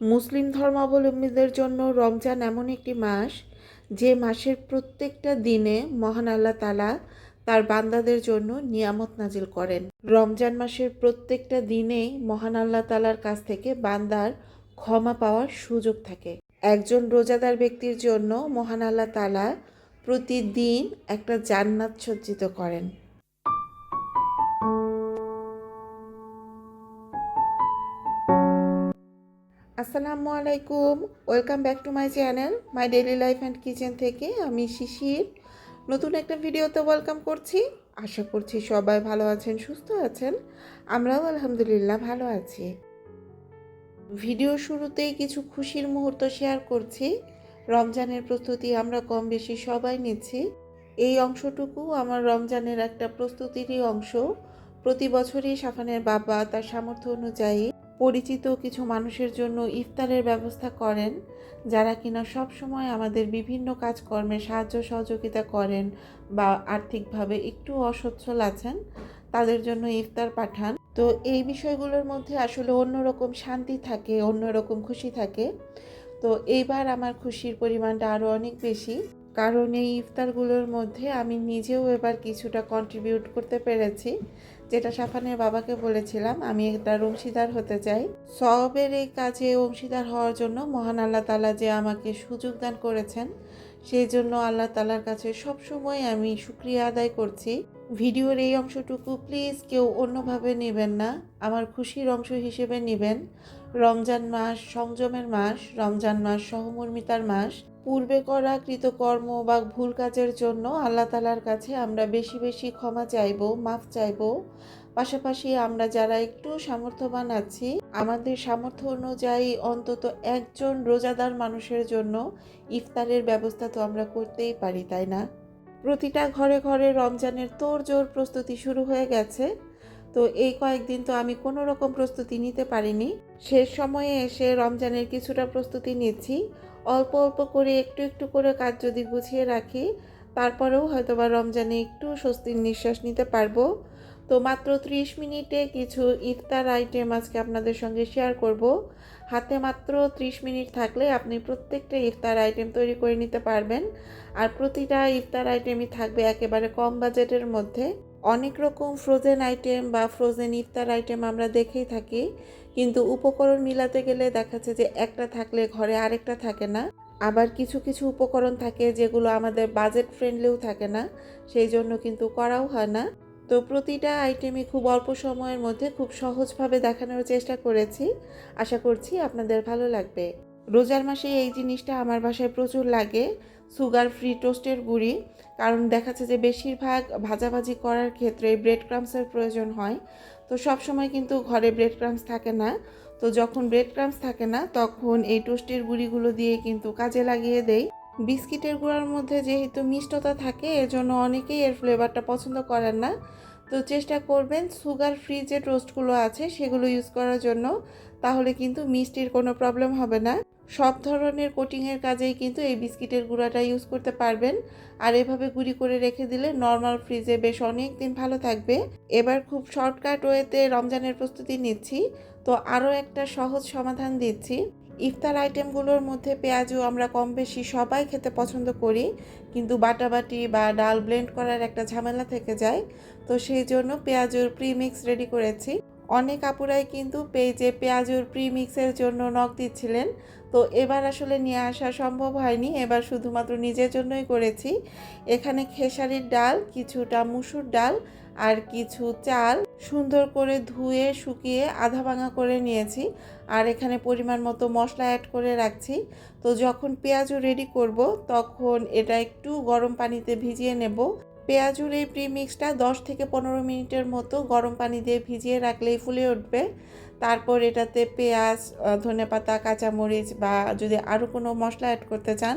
মুসলিম ধর্মাবলম্বীদের জন্য রমজান এমন একটি মাস যে মাসের প্রত্যেকটা দিনে মহান আল্লাহ তালা তার বান্দাদের জন্য নিয়ামত নাজিল করেন। রমজান মাসের প্রত্যেকটা দিনেই মহান আল্লাহ তালার কাছ থেকে বান্দার ক্ষমা পাওয়ার সুযোগ থাকে। একজন রোজাদার ব্যক্তির জন্য মহান আল্লাহ তালা প্রতিদিন একটা জান্নাত সজ্জিত করেন। আসসালামু আলাইকুম। Welcome back to my channel my daily life and kitchen থেকে আমি শিশির। নতুন একটা ভিডিওতে ওয়েলকাম করছি। আশা করছি সবাই ভালো আছেন, সুস্থ আছেন। আমরাও আলহামদুলিল্লাহ ভালো আছি। ভিডিও শুরুতেই কিছু খুশির মুহূর্ত শেয়ার করছি। রমজানের প্রস্তুতি আমরা কম বেশি সবাই নিচ্ছি। এই অংশটুকু আমার রমজানের একটা প্রস্তুতিরই অংশ। প্রতি বছরই সাফানের বাবা তার সামর্থ্য অনুযায়ী পরিচিত কিছু মানুষের জন্য ইফতারের ব্যবস্থা করেন, যারা কিনা সব সময় আমাদের বিভিন্ন কাজকর্মে সাহায্য সহযোগিতা করেন বা আর্থিকভাবে একটু অসচ্ছল আছেন, তাদের জন্য ইফতার পাঠান। তো এই বিষয়গুলোর মধ্যে আসলে অন্যরকম শান্তি থাকে, অন্যরকম খুশি থাকে। তো এইবার আমার খুশির পরিমাণটা আরও অনেক বেশি, কারণ এই ইফতারগুলোর মধ্যে আমি নিজেও এবার কিছুটা কন্ট্রিবিউট করতে পেরেছি। যেটা সাফানের বাবাকে বলেছিলাম, আমি একটা অংশীদার হতে চাই। সবের এই কাজে অংশীদার হওয়ার জন্য মহান আল্লাহ তালা যে আমাকে সুযোগ দান করেছেন, সেই জন্য আল্লাহ তালার কাছে সবসময় আমি শুক্রিয়া আদায় করছি। ভিডিওর এই অংশটুকু প্লিজ কেউ অন্যভাবে নেবেন না। আমার খুশির অংশ হিসেবে নেবেন। রমজান মাস, সংযমের মাস, রমজান মাস, সহমর্মিতার মাস পূর্বে করা কৃতকর্ম বা ভুল কাজের জন্য আল্লাহ তালার কাছে আমরা বেশি বেশি ক্ষমা চাইব, মাফ চাইব। পাশাপাশি আমরা যারা একটু সামর্থ্যবান আছি, আমাদের সামর্থ্য অনুযায়ী অন্তত একজন রোজাদার মানুষের জন্য ইফতারের ব্যবস্থা তো আমরা করতেই পারি, তাই না? প্রতিটা ঘরে ঘরে রমজানের তোড়জোড় প্রস্তুতি শুরু হয়ে গেছে। তো এই কয়েকদিন তো আমি কোনো রকম প্রস্তুতি নিতে পারিনি। শেষ সময়ে এসে রমজানের কিছুটা প্রস্তুতি নিচ্ছি। অল্প অল্প করে একটু একটু করে কাজ যদি গুছিয়ে রাখি, তারপরেও হয়তো বা রমজানে একটু স্বস্তির নিঃশ্বাস নিতে পারব। তো মাত্র ত্রিশ মিনিটে কিছু ইফতার আইটেম আজকে আপনাদের সঙ্গে শেয়ার করব। হাতে মাত্র ত্রিশ মিনিট থাকলে আপনি প্রত্যেকটা ইফতার আইটেম তৈরি করে নিতে পারবেন। আর প্রতিটা ইফতার আইটেমই থাকবে একেবারে কম বাজেটের মধ্যে। অনেক রকম ফ্রোজেন আইটেম বা ফ্রোজেন ইফতার আইটেম আমরা দেখেই থাকি। কিন্তু উপকরণ মিলাতে গেলে দেখাচ্ছে যে একটা থাকলে ঘরে আরেকটা থাকে না। আবার কিছু কিছু উপকরণ থাকে যেগুলো আমাদের বাজেট ফ্রেন্ডলিও থাকে না সেই জন্য কিন্তু করাও হয় না। তো প্রতিটা আইটেমই খুব অল্প সময়ের মধ্যে খুব সহজভাবে দেখানোর চেষ্টা করেছি। আশা করছি আপনাদের ভালো লাগবে। রোজার মাসে এই জিনিসটা আমার বাসায় প্রচুর লাগে সুগার ফ্রি টোস্টের গুঁড়ি। কারণ দেখাচ্ছে যে বেশিরভাগ ভাজাভাজি করার ক্ষেত্রে ব্রেড ক্রামসের প্রয়োজন হয়। তো সব সময় কিন্তু ঘরে ব্রেড ক্রামস থাকে না। তো যখন ব্রেড ক্রামস থাকে না, তখন এই টোস্টের গুঁড়িগুলো দিয়ে কিন্তু কাজে লাগিয়ে দেই। বিস্কিটের গুঁড়ার মধ্যে যেহেতু মিষ্টতা থাকে এর জন্য অনেকেই এর ফ্লেভারটা পছন্দ করেন না। তো চেষ্টা করবেন সুগার ফ্রি যে টোস্টগুলো আছে, সেগুলো ইউজ করার জন্য। তাহলে কিন্তু মিষ্টির কোনো প্রবলেম হবে না। সব ধরনের কোটিংয়ের কাজেই কিন্তু এই বিস্কিটের গুঁড়াটা ইউজ করতে পারবেন। আর এভাবে গুঁড়ি করে রেখে দিলে নর্মাল ফ্রিজে বেশ অনেক দিন ভালো থাকবে। এবার খুব শর্টকাট ওয়েতে রমজানের প্রস্তুতি নিচ্ছি। তো আরও একটা সহজ সমাধান দিচ্ছি। ইফতার আইটেমগুলোর মধ্যে পেঁয়াজও আমরা কম বেশি সবাই খেতে পছন্দ করি। কিন্তু বাটাবাটি বা ডাল ব্লেন্ড করার একটা ঝামেলা থেকে যায়। তো সেই জন্য পেঁয়াজুর প্রিমিক্স রেডি করেছি। অনেক আপুরাই কিন্তু পেজে, পেঁয়াজুর প্রিমিক্সের জন্য নখ দিচ্ছিলেন। তো এবার আসলে নিয়ে আসা সম্ভব হয়নি। এবার শুধুমাত্র নিজের জন্যই করেছি। এখানে খেসারির ডাল, কিছুটা মুসুর ডাল আর কিছু চাল সুন্দর করে ধুয়ে, শুকিয়ে আধা ভাঙা করে নিয়েছি। আর এখানে পরিমাণ মতো মশলা অ্যাড করে রাখছি। তো যখন পেঁয়াজও রেডি করব, তখন এটা একটু গরম পানিতে ভিজিয়ে নেব। পেঁয়াজুর এই প্রিমিক্সটা দশ থেকে পনেরো মিনিটের মতো গরম পানি দিয়ে ভিজিয়ে রাখলেই ফুলে উঠবে। তারপর এটাতে পেঁয়াজ ধনেপাতা কাঁচামরিচ বা যদি আরও কোনো মশলা অ্যাড করতে চান,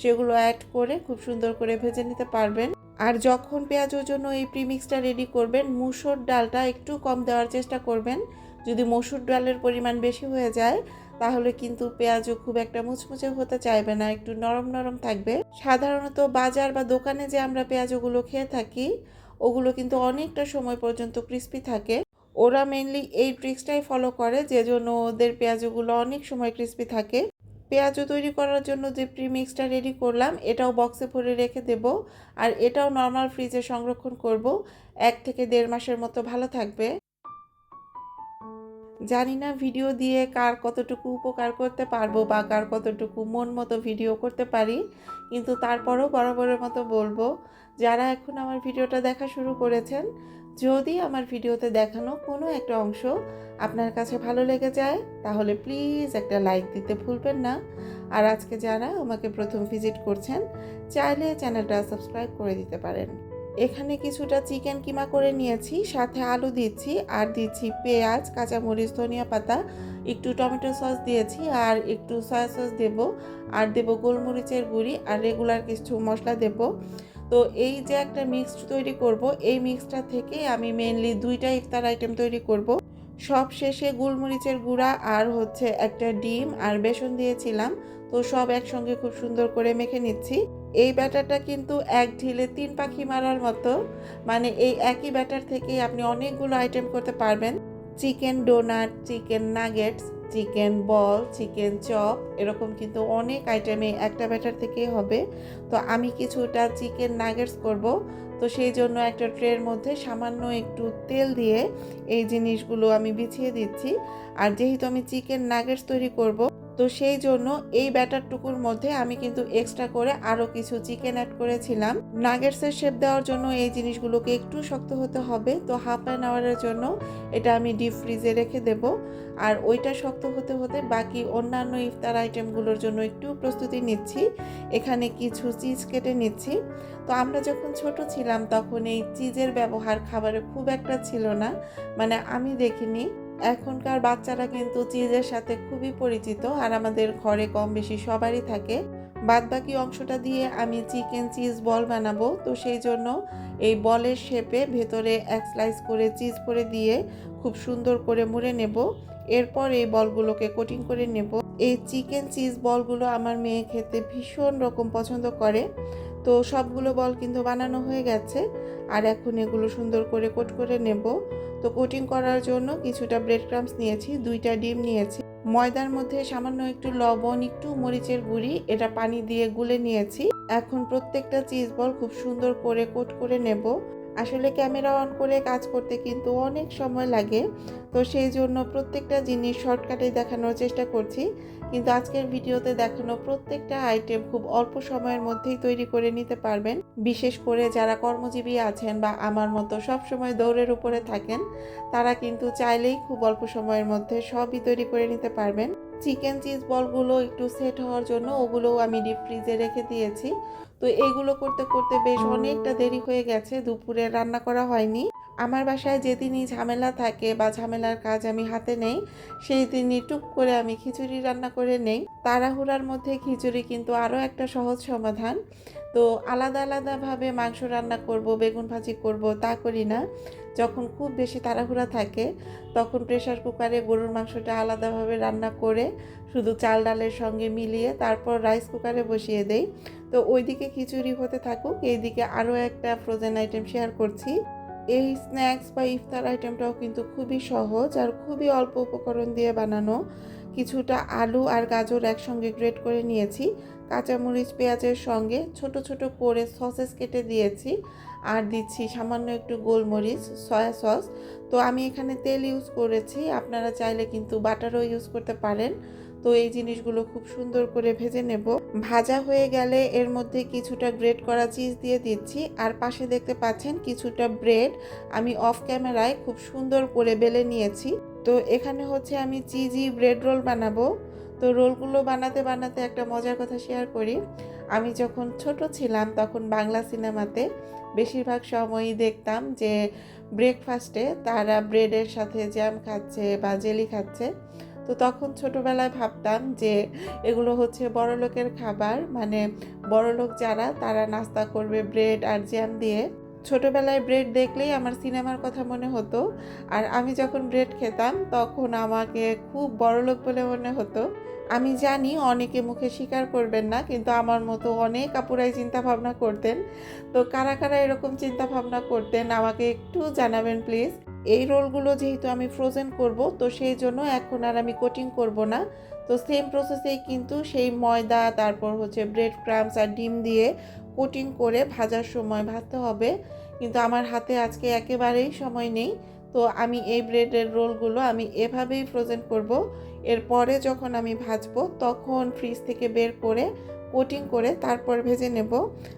সেগুলো অ্যাড করে খুব সুন্দর করে ভেজে নিতে পারবেন। আর যখন পেঁয়াজের জন্য এই প্রিমিক্সটা রেডি করবেন, মুসুর ডালটা একটু কম দেওয়ার চেষ্টা করবেন। যদি মসুর ডালের পরিমাণ বেশি হয়ে যায় তাহলে কিন্তু পেঁয়াজও খুব একটা মুচমুচে হতে চাইবে না, একটু নরম নরম থাকবে। সাধারণত বাজার বা দোকানে যে আমরা পেঁয়াজগুলো খেয়ে থাকি, ওগুলো কিন্তু অনেকটা সময় পর্যন্ত ক্রিস্পি থাকে। ওরা মেনলি এই ট্রিক্সটাই ফলো করে যে জন্য ওদের পেঁয়াজগুলো অনেক সময় ক্রিস্পি থাকে। পেঁয়াজু তৈরি করার জন্য যে প্রিমিক্সটা রেডি করলাম, এটাও বক্সে ভরে রেখে দেব আর এটাও নর্মাল ফ্রিজে সংরক্ষণ করব। এক থেকে দেড় মাসের মতো ভালো থাকবে। জানি না ভিডিও দিয়ে কার কতটুকু উপকার করতে পারব বা কার কতটুকু মন মতো ভিডিও করতে পারি, কিন্তু তারপরেও বরাবরের মতো বলব, যারা এখন আমার ভিডিওটা দেখা শুরু করেছেন, যদি আমার ভিডিওতে দেখানো কোনো একটা অংশ আপনার কাছে ভালো লেগে যায়, তাহলে প্লিজ একটা লাইক দিতে ভুলবেন না। আর আজকে যারা আমাকে প্রথম ভিজিট করছেন, চাইলে চ্যানেলটা সাবস্ক্রাইব করে দিতে পারেন। এখানে কিছুটা চিকেন কিমা করে নিয়েছি, সাথে আলু দিচ্ছি, আর দিচ্ছি পেঁয়াজ, কাঁচামরিচ, ধনিয়া পাতা, একটু টমেটো সস দিয়েছি, আর একটু সয়া সস দেব, আর দেব গোলমরিচের গুঁড়ি, আর রেগুলার কিছু মশলা দেব। তো এই যে একটা মিক্স তৈরি করব, এই মিক্সটা থেকে আমি মেনলি দুইটা ইফতার আইটেম তৈরি করব। সব শেষে গোলমরিচের গুঁড়া আর হচ্ছে একটা ডিম আর বেসন দিয়েছিলাম, তো সব একসঙ্গে খুব সুন্দর করে মেখে নিচ্ছি। এই ব্যাটারটা কিন্তু এক ঢিলে তিন পাখি মারার মতো। মানে এই একই ব্যাটার থেকে আপনি অনেকগুলো আইটেম করতে পারবেন। Chicken donut chicken nuggets chicken ball chicken chop এরকম কিন্তু অনেক আইটেমে একটা ব্যাটার থেকেই হবে। তো আমি কিছুটা চিকেন নাগেটস করব। তো সেই জন্য একটা ট্রের মধ্যে সামান্য একটু তেল দিয়ে এই জিনিসগুলো আমি বিছিয়ে দিচ্ছি। আর যেহেতু আমি চিকেন নাগেটস তৈরি করব তো সেই জন্য এই ব্যাটারটুকুর মধ্যে আমি কিন্তু এক্সট্রা করে আরও কিছু চিকেন অ্যাড করেছিলাম। নাগেটসের শেপ দেওয়ার জন্য এই জিনিসগুলোকে একটু শক্ত হতে হবে। তো হাফ অ্যান আওয়ারের জন্য এটা আমি ডিপ ফ্রিজে রেখে দেব। আর ওইটা শক্ত হতে হতে বাকি অন্যান্য ইফতার আইটেমগুলোর জন্য একটু প্রস্তুতি নিচ্ছি। এখানে কিছু চিজ কেটে নিচ্ছি। তো আমরা যখন ছোট ছিলাম তখন এই চিজের ব্যবহার খাবারে খুব একটা ছিল না। মানে আমি দেখিনি। এখনকার বাচ্চারা কিন্তু চিজের সাথে খুবই পরিচিত আর আমাদের ঘরে কম বেশি সবারই থাকে। বাদ বাকি অংশটা দিয়ে আমি চিকেন চিজ বল বানাবো। তো সেই জন্য এই বলের শেপে ভেতরে এক স্লাইস করে চিজ করে দিয়ে খুব সুন্দর করে মুড়ে নেব। এরপর এই বলগুলোকে কোটিং করে নেব। এই চিকেন চিজ বলগুলো আমার মেয়ে খেতে ভীষণ রকম পছন্দ করে। তো সবগুলো বল কিন্তু বানানো হয়ে গেছে। আর এখন এগুলো সুন্দর করে কোট করে নেব। তো কোটিং করার জন্য কিছুটা ব্রেড ক্রামস নিয়েছি, দুইটা ডিম নিয়েছি। ময়দার মধ্যে সামান্য একটু লবণ, একটু মরিচের গুঁড়ি, এটা পানি দিয়ে গুলে নিয়েছি। এখন প্রত্যেকটা চিজ বল খুব সুন্দর করে কোট করে নেব। আসলে ক্যামেরা অন করে কাজ করতে কিন্তু অনেক সময় লাগে। তো সেই জন্য প্রত্যেকটা জিনিস শর্টকাটে দেখানোর চেষ্টা করছি। কিন্তু আজকের ভিডিওতে দেখানো প্রত্যেকটা আইটেম খুব অল্প সময়ের মধ্যেই তৈরি করে নিতে পারবেন। বিশেষ করে যারা কর্মজীবী আছেন বা আমার মতো সব সময় দৌড়ের উপরে থাকেন, তারা কিন্তু চাইলেই খুব অল্প সময়ের মধ্যে সবই তৈরি করে নিতে পারবেন। চিকেন চিজ বলগুলো একটু সেট হওয়ার জন্য ওগুলোও আমি ডিপ ফ্রিজে রেখে দিয়েছি। তো এইগুলো করতে করতে বেশ অনেকটা দেরি হয়ে গেছে, দুপুরে রান্না করা হয়নি। আমার বাসায় যেদিনই ঝামেলা থাকে বা ঝামেলার কাজ আমি হাতে নেই, সেই দিনই টুক করে আমি খিচুড়ি রান্না করে নেই। তাড়াহুড়ার মধ্যে খিচুড়ি কিন্তু আরও একটা সহজ সমাধান। তো আলাদা, আলাদাভাবে মাংস রান্না করব, বেগুন ভাজি করব, তা করি না। যখন খুব বেশি তাড়াহুড়া থাকে, তখন প্রেশার কুকারে গরুর মাংসটা আলাদাভাবে রান্না করে শুধু চাল, ডালের সঙ্গে মিলিয়ে তারপর রাইস কুকারে বসিয়ে দেই। তো ওইদিকে খিচুড়ি হতে থাকুক, এইদিকে আরও একটা ফ্রোজেন আইটেম শেয়ার করছি। এই স্ন্যাক্স বা ইফতার আইটেমটাও কিন্তু খুবই সহজ আর খুবই অল্প উপকরণ দিয়ে বানানো। কিছুটা আলু আর গাজর একসঙ্গে গ্রেট করে নিয়েছি। কাঁচামরিচ, পেঁয়াজের সঙ্গে ছোট ছোট করে সসেস কেটে দিয়েছি আর দিচ্ছি সামান্য একটু গোলমরিচ সয়া সস তো আমি এখানে তেল ইউজ করেছি, আপনারা চাইলে কিন্তু বাটারও ইউজ করতে পারেন। তো এই জিনিসগুলো খুব সুন্দর করে ভেজে নেব। ভাজা হয়ে গেলে এর মধ্যে কিছুটা গ্রেট করা চিজ দিয়ে দিচ্ছি। আর পাশে দেখতে পাচ্ছেন কিছুটা ব্রেড আমি অফ ক্যামেরায় খুব সুন্দর করে বেলে নিয়েছি। তো এখানে হচ্ছে আমি চিজি ব্রেড রোল বানাবো। তো রোলগুলো বানাতে বানাতে একটা মজার কথা শেয়ার করি। আমি যখন ছোট ছিলাম তখন বাংলা সিনেমাতে বেশিরভাগ সময়ই দেখতাম যে ব্রেকফাস্টে তারা ব্রেডের সাথে জ্যাম খাচ্ছে বা জেলি খাচ্ছে। তো তখন ছোটবেলায় ভাবতাম যে এগুলো হচ্ছে বড় লোকের খাবার। মানে বড় লোক যারা, তারা নাস্তা করবে ব্রেড আর জ্যাম দিয়ে। ছোটবেলায় ব্রেড দেখলেই আমার সিনেমার কথা মনে হতো। আর আমি যখন ব্রেড খেতাম, তখন আমাকে খুব বড় লোক বলে মনে হতো। আমি জানি অনেকে মুখে স্বীকার করবেন না, কিন্তু আমার মতো অনেক আপুরাই চিন্তা ভাবনা করতেন। তো কারা কারা এরকম চিন্তা ভাবনা করতেন, আমাকে একটু জানাবেন প্লিজ। এই রোলগুলো যেহেতু আমি ফ্রোজেন করব, তো সেই জন্য এখন আর আমি কোটিং করব না। তো সেম প্রসেসেই কিন্তু সেই ময়দা, তারপর হচ্ছে ব্রেড ক্রামস আর ডিম দিয়ে কোটিং করে ভাজার সময় ভাজতে হবে। কিন্তু আমার হাতে আজকে একেবারেই সময় নেই। তো আমি এই ব্রেডের রোলগুলো আমি এভাবেই ফ্রোজেন করব। এরপরে যখন আমি ভাজবো, তখন ফ্রিজ থেকে বের করে কোটিং করে তারপর ভেজে নেব।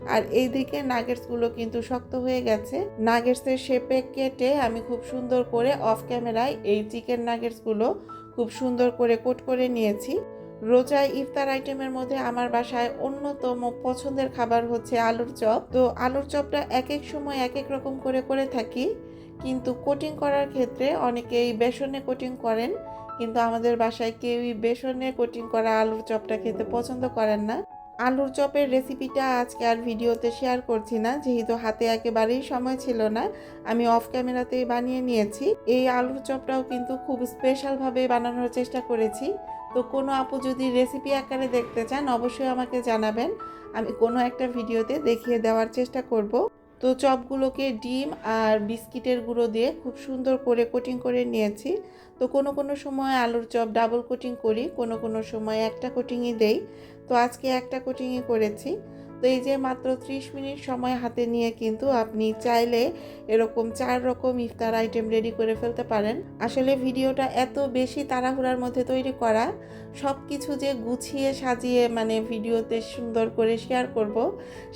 আর এই দিকে নাগেটসগুলো কিন্তু শক্ত হয়ে গেছে। নাগেটসের শেপে কেটে আমি খুব সুন্দর করে অফ ক্যামেরায় এই চিকেন নাগেটসগুলো খুব সুন্দর করে কোট করে নিয়েছি। রোজা ইফতার আইটেমের মধ্যে আমার বাসায় অন্যতম পছন্দের খাবার হচ্ছে আলুর চপ। তো আলুর চপটা এক এক সময় এক এক রকম করে করে থাকি। কিন্তু কোটিং করার ক্ষেত্রে অনেকেই বেসনে কোটিং করেন। কিন্তু আমাদের বাসায় কেউই বেসনে কোটিং করা আলুর চপটা খেতে পছন্দ করেন না। আলুর চপের রেসিপিটা আজকে আর ভিডিওতে শেয়ার করছি না, যেহেতু হাতে একেবারেই সময় ছিল না, আমি অফ ক্যামেরাতেই বানিয়ে নিয়েছি। এই আলুর চপটাও কিন্তু খুব স্পেশালভাবে বানানোর চেষ্টা করেছি। তো কোনো আপু যদি রেসিপি আকারে দেখতে চান, অবশ্যই আমাকে জানাবেন। আমি কোনো একটা ভিডিওতে দেখিয়ে দেওয়ার চেষ্টা করব। তো চপগুলোকে ডিম আর বিস্কিটের গুঁড়ো দিয়ে খুব সুন্দর করে কোটিং করে নিয়েছি। তো কোনো কোনো সময় আলুর চপ ডাবল কোটিং করি, কোনো কোনো সময় একটা কোটিংই দেই। তো আজকে একটা কোটিংই করেছি। তো এই যে মাত্র 30 মিনিট সময় হাতে নিয়ে কিন্তু আপনি চাইলে এরকম চার রকম ইফতার আইটেম রেডি করে ফেলতে পারেন। আসলে ভিডিওটা এত বেশি তাড়াহুড়ার মধ্যে তৈরি করা সব কিছু যে গুছিয়ে সাজিয়ে মানে ভিডিওতে সুন্দর করে শেয়ার করব,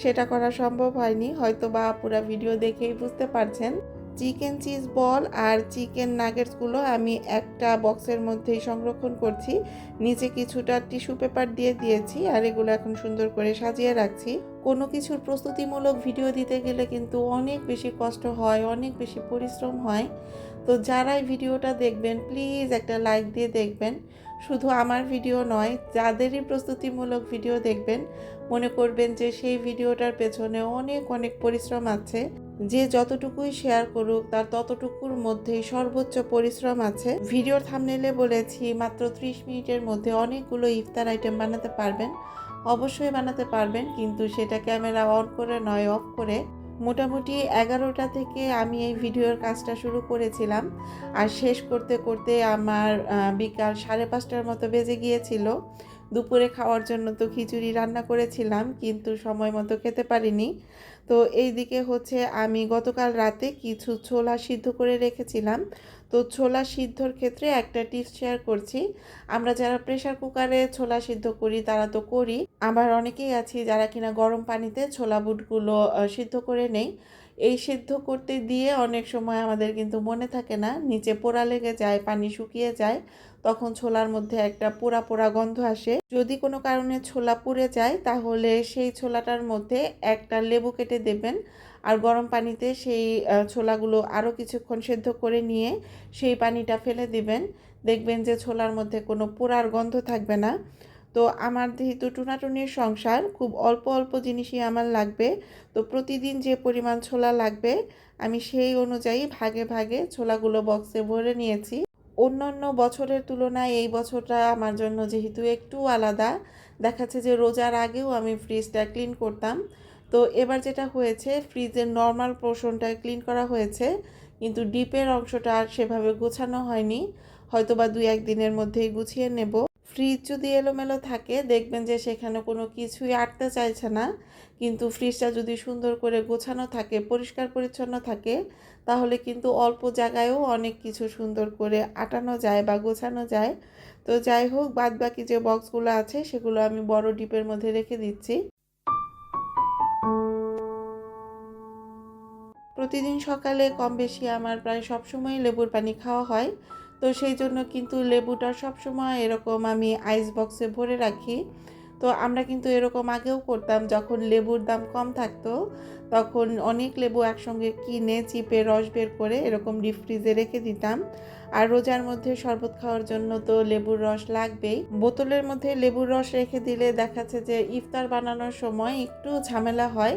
সেটা করা সম্ভব হয়নি। হয়তো বা পুরো ভিডিও দেখেই বুঝতে পারছেন। চিকেন চিজ বল আর চিকেন নাগেটসগুলো আমি একটা বক্সের মধ্যেই সংরক্ষণ করছি। নিচে কিছুটা টিস্যু পেপার দিয়ে দিয়েছি আর এগুলো এখন সুন্দর করে সাজিয়ে রাখছি। কোনো কিছুর প্রস্তুতিমূলক ভিডিও দিতে গেলে কিন্তু অনেক বেশি কষ্ট হয়, অনেক বেশি পরিশ্রম হয়। তো যারাই ভিডিওটা দেখবেন, প্লিজ একটা লাইক দিয়ে দেখবেন। শুধু আমার ভিডিও নয়, যাদেরই প্রস্তুতিমূলক ভিডিও দেখবেন, মনে করবেন যে সেই ভিডিওটার পেছনে অনেক অনেক পরিশ্রম আছে। যে যতটুকুই শেয়ার করুক, তার ততটুকুর মধ্যেই সর্বোচ্চ পরিশ্রম আছে। ভিডিওর থামনেলে বলেছি, মাত্র 30 মিনিটের মধ্যে অনেকগুলো ইফতার আইটেম বানাতে পারবেন। অবশ্যই বানাতে পারবেন, কিন্তু সেটা ক্যামেরা অন করে নয় অফ করে। মোটামুটি এগারোটা থেকে আমি এই ভিডিওর কাজটা শুরু করেছিলাম। আর শেষ করতে করতে আমার বিকাল সাড়ে পাঁচটার মতো বেজে গিয়েছিল। দুপুরে খাওয়ার জন্য তো খিচুড়ি রান্না করেছিলাম, কিন্তু সময় মতো খেতে পারিনি। তো এই দিকে হচ্ছে আমি গতকাল রাতে কিছু ছোলা সিদ্ধ করে রেখেছিলাম। তো ছোলা সিদ্ধর ক্ষেত্রে একটা টিপস শেয়ার করছি। আমরা যারা প্রেশার কুকারে ছোলা সিদ্ধ করি, তারা তো করি। আবার অনেকেই আছি যারা কিনা গরম পানিতে ছোলা বুটগুলো সিদ্ধ করে নেই। এই সিদ্ধ করতে দিয়ে অনেক সময় আমাদের কিন্তু মনে থাকে না, নিচে পোড়া লেগে যায়, পানি শুকিয়ে যায়, তখন ছোলার মধ্যে একটা পোড়া পোড়া গন্ধ আসে। যদি কোনো কারণে ছোলা পুড়ে যায়, তাহলে সেই ছোলাটার মধ্যে একটা লেবু কেটে দেবেন আর গরম পানিতে সেই ছোলাগুলো আরও কিছুক্ষণ সেদ্ধ করে নিয়ে সেই পানিটা ফেলে দিবেন। দেখবেন যে ছোলার মধ্যে কোনো পোড়ার গন্ধ থাকবে না। তো আমার যেহেতু টুনাটুনির সংসার, খুব অল্প অল্প জিনিসই আমার লাগবে। তো প্রতিদিন যে পরিমাণ ছোলা লাগবে, আমি সেই অনুযায়ী ভাগে ভাগে ছোলাগুলো বক্সে ভরে নিয়েছি। অন্যান্য বছরের তুলনায় এই বছরটা আমার জন্য যেহেতু একটু আলাদা দেখাচ্ছে যে রোজার আগেও আমি ফ্রিজটা ক্লিন করতাম। তো এবার যেটা হয়েছে ফ্রিজের নর্মাল পোর্শনটা ক্লিন করা হয়েছে, কিন্তু ডিপের অংশটা আর সেভাবে গোছানো হয়নি। হয়তো বা দুই, একদিনের মধ্যেই গুছিয়ে নেব। ফ্রিজ যদি এলোমেলো থাকে, দেখবেন যে সেখানে কোনো কিছুই আটতে চাইছে না। কিন্তু ফ্রিজটা যদি সুন্দর করে গোছানো থাকে, পরিষ্কার পরিচ্ছন্ন থাকে, তাহলে কিন্তু অল্প জায়গায়ও অনেক কিছু সুন্দর করে আটানো যায় বা গোছানো যায়। তো যাই হোক বাদ বাকি যে বক্সগুলো আছে, সেগুলো আমি বড় ডিপের মধ্যে রেখে দিচ্ছি। প্রতিদিন সকালে কম বেশি আমার প্রায় সবসময় লেবুর পানি খাওয়া হয়। তো সেই জন্য কিন্তু লেবুটা সবসময় এরকম আমি আইস বক্সে ভরে রাখি। তো আমরা কিন্তু এরকম আগেও করতাম, যখন লেবুর দাম কম থাকতো, তখন অনেক লেবু একসঙ্গে কিনে চিপে রস বের করে এরকম ডিপ ফ্রিজে রেখে দিতাম। আর রোজার মধ্যে শরবত খাওয়ার জন্য তো লেবুর রস লাগবেই। বোতলের মধ্যে লেবুর রস রেখে দিলে দেখাচ্ছে যে ইফতার বানানোর সময় একটু ঝামেলা হয়।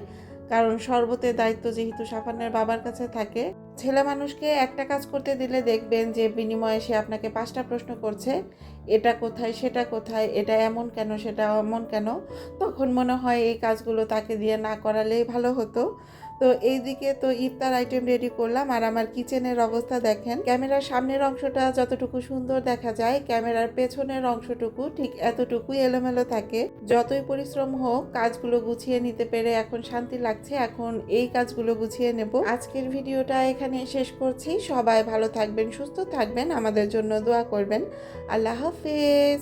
কারণ শরবতের দায়িত্ব যেহেতু সাফানের বাবার কাছে থাকে। ছেলে মানুষকে একটা কাজ করতে দিলে দেখবেন যে বিনিময়ে সে আপনাকে পাঁচটা প্রশ্ন করছে, এটা কোথায়, সেটা কোথায়, এটা এমন কেন, সেটা এমন কেন? তখন মনে হয় এই কাজগুলো তাকে দিয়ে না করালেই ভালো হতো। তো এইদিকে তো ইফতার আইটেম রেডি করলাম। আর আমার কিচেনের অবস্থা দেখেন, ক্যামেরার সামনের অংশটা যতটুকু সুন্দর দেখা যায়, ক্যামেরার পেছনের অংশটুকু ঠিক এতটুকুই এলোমেলো থাকে। যতই পরিশ্রম হোক, কাজগুলো গুছিয়ে নিতে পেরে এখন শান্তি লাগছে। এখন এই কাজগুলো গুছিয়ে নেব। আজকের ভিডিওটা এখানে শেষ করছি। সবাই ভালো থাকবেন, সুস্থ থাকবেন। আমাদের জন্য দোয়া করবেন। আল্লাহ হাফেজ।